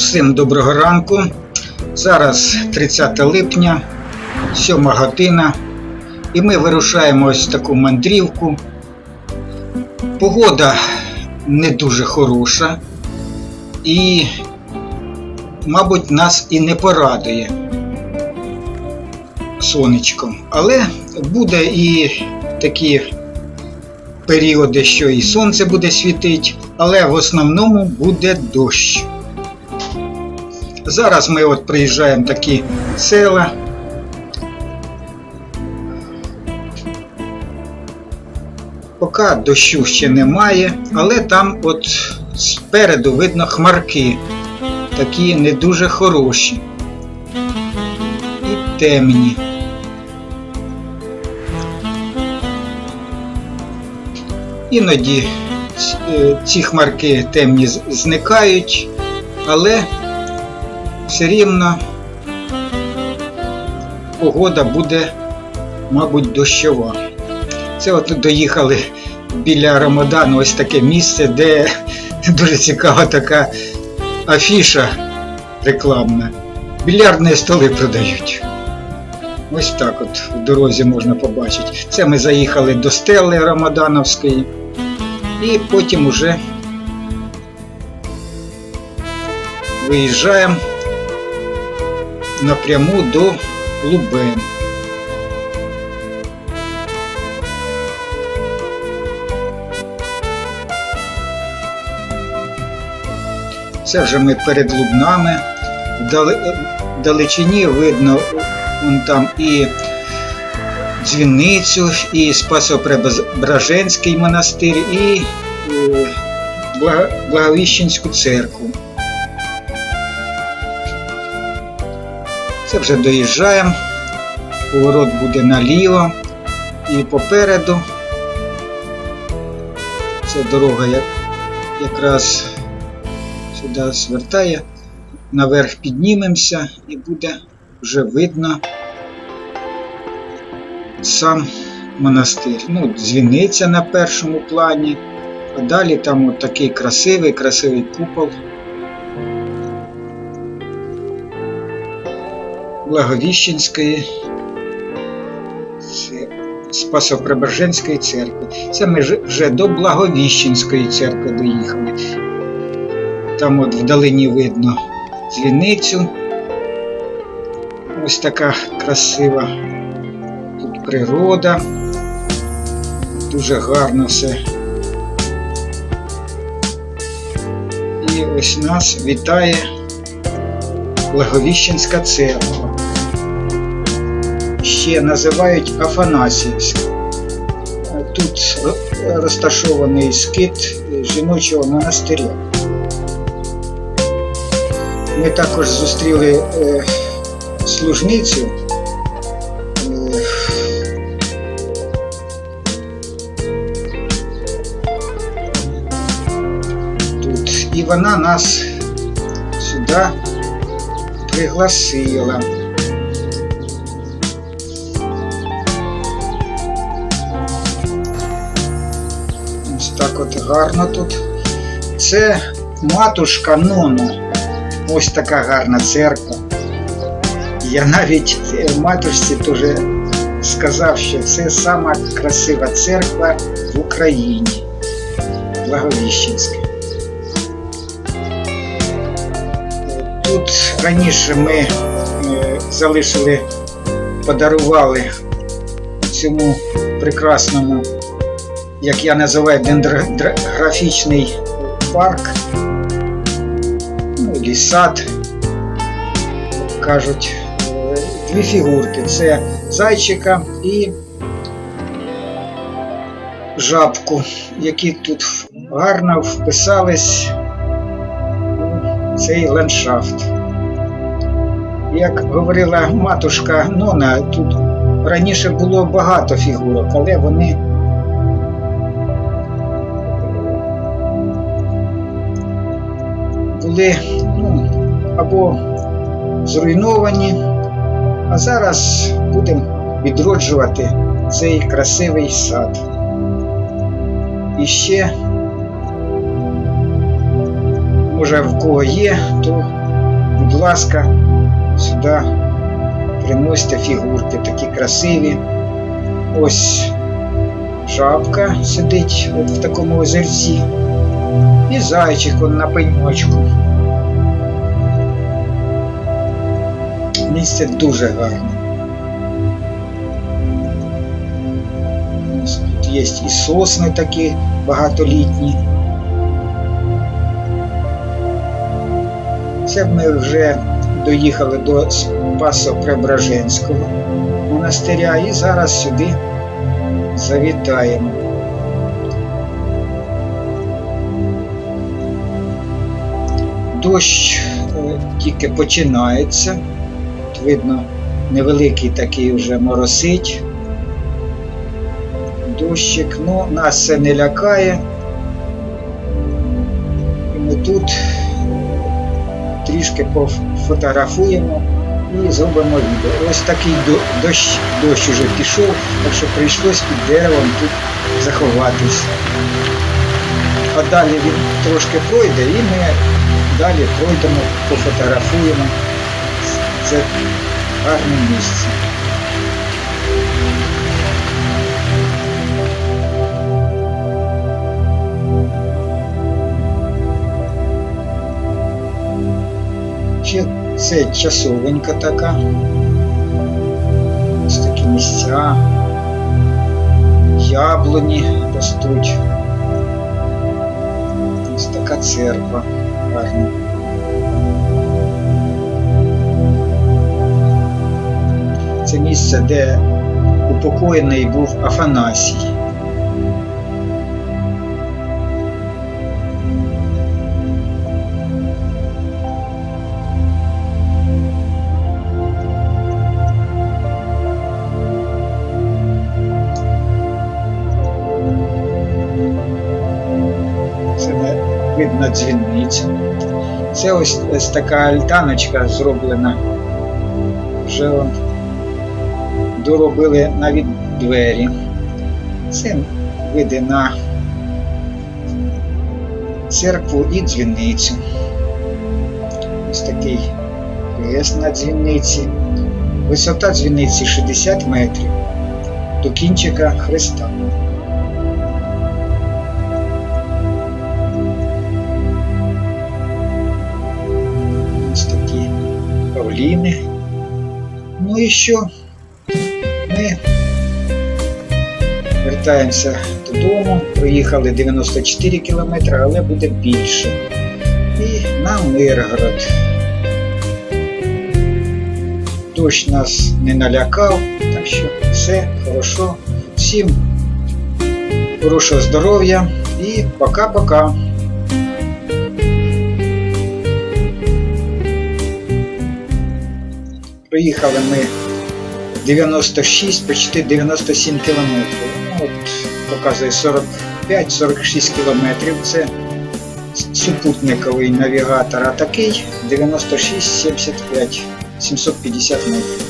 Всім доброго ранку. Зараз 30 липня, 7 година. І ми вирушаємо ось таку мандрівку. Погода не дуже хороша. І, мабуть, нас і не порадує сонечком. Але буде і такі періоди, що і сонце буде світити, але в основному буде дощ. Зараз ми от приїжджаємо в такі села. Поки дощу ще немає, але там от спереду видно хмарки, такі не дуже хороші і темні. Іноді е, ці хмарки темні зникають, але все рівно погода буде, мабуть, дощова. Це от доїхали біля Рамадану, ось таке місце, де дуже цікава така афіша рекламна. Більярдні столи продають. Ось так от в дорозі можна побачити. Це ми заїхали до стели Рамадановської і потім уже виїжджаємо напряму до Лубен. Це вже ми перед Лубнами. Вдали- Вдалечині видно вон там і дзвіницю, і Спасо-Преображенський монастир, і е, Благовіщенську церкву. Це вже доїжджаємо. Поворот буде наліво і попереду. Це дорога якраз сюди звертає. Наверх піднімемося і буде вже видно сам монастир. Ну, дзвіниця на першому плані, а далі там от такий красивий, красивий купол. Благовіщенської це Спасо-Преображенської церкви. Це ми вже до Благовіщенської церкви доїхали. Там от вдалині видно дзвіницю. Ось така красива тут природа. Дуже гарно все. І ось нас вітає Благовіщенська церква. Ще називають Афанасіївська. Е, Тут розташований скит жіночого монастиря. Ми також зустріли е, служницю. Е, тут. І вона нас сюди пригласила. Так от гарно тут. Це матушка Нона. Ось така гарна церква. Я навіть е, матушці теж сказав, що це сама красива церква в Україні. Благовіщенська. Тут раніше ми е, залишили, подарували цьому прекрасному, як я називаю, дендрографічний парк ну, і кажуть, дві фігурки. Це зайчика і жабку, які тут гарно вписались у цей ландшафт. Як говорила матушка Нона, тут раніше було багато фігурок, але вони були ну, або зруйновані, а зараз будемо відроджувати цей красивий сад. І ще, може в кого є, то будь ласка, сюди приносьте фігурки такі красиві. Ось жабка сидить от в такому озерці. І зайчик на пеньочку. Місце дуже гарне. Тут є і сосни такі багатолітні. Це ми вже доїхали до Спасо-Преображенського монастиря і зараз сюди завітаємо. Дощ е, тільки починається. От видно, невеликий такий вже моросить. Дощик, ну, нас це не лякає. І ми тут трішки пофотографуємо і зробимо відео. Ось такий дощ, дощ уже пішов, так що прийшлось під деревом тут заховатись. А далі він трошки пройде і ми далі пройдемо, пофотографуємо. Це гарне місце. Це часовенька така. Ось такі місця. Яблуні ростуть. Ось така церква гарна. Це місце, де упокоєний був Афанасій. Це видно дзвіницю. Це ось, ось така альтаночка зроблена. Вже он доробили навіть двері. Це види на церкву і дзвіницю. Ось такий хрест на дзвіниці. Висота дзвіниці 60 метрів до кінчика хреста. Павліни. Ну і що? Ми вертаємося додому. Проїхали 94 кілометри, але буде більше. І на Миргород. Дощ нас не налякав, так що все хорошо. Всім хорошого здоров'я і пока-пока. Проїхали ми 96, почти 97 кілометрів. Ну, от, показує 45-46 кілометрів. Це супутниковий навігатор, а такий 96-75, 750 метрів.